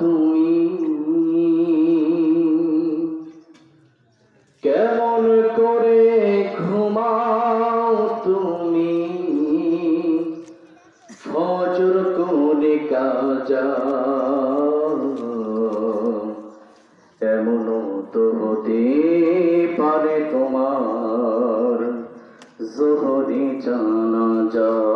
তুমি। কেমন করে ঘুমাও তুমি? ফজর করে কাজা। এমনও তো হতে পারে তোমার। জোহরি জানা যা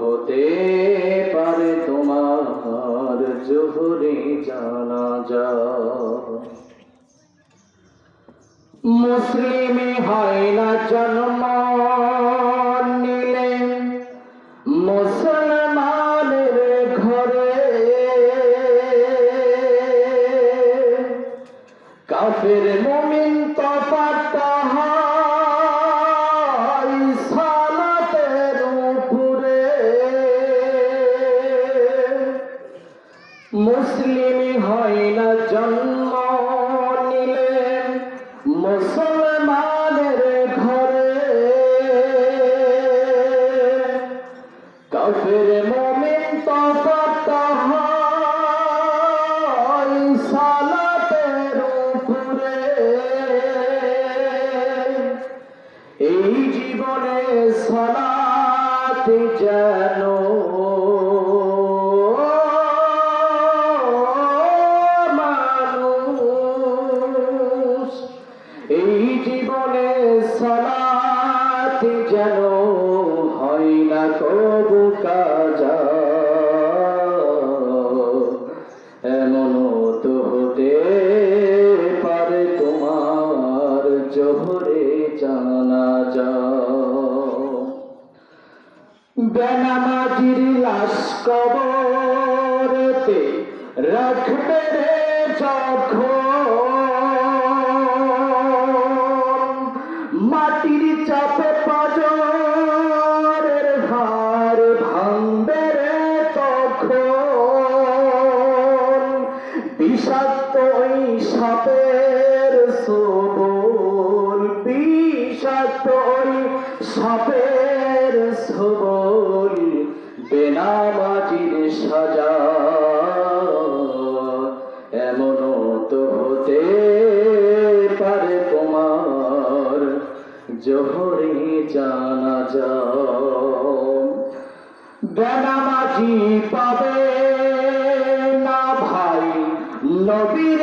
হতে পারে তোমার জোহরে জানা যা মুসলিমে হয় না জন্ম নিলে, মুসলমানের ঘরে কাফের মমিন মুসলিম হয় না জন্ম নিলে মুসলমানের ঘরে। কাফের মমিন তফাত হয় সালাতের এই জীবনে সলাত যেন জীবনে যেন হয় না কবু কাজা। এমনও তো হতে পারে তোমার জোহরে জানা যা লাশ কবরেতে রাখবে রে যখন বিষাক্ত ওই সাপের সবল, বিষাক্ত ওই সাপের সবল বেনামাজির সাজা। এমনও তো হতে পারে তোমার জোহরে জানা যা বেনামাজি পাবে নবীর সা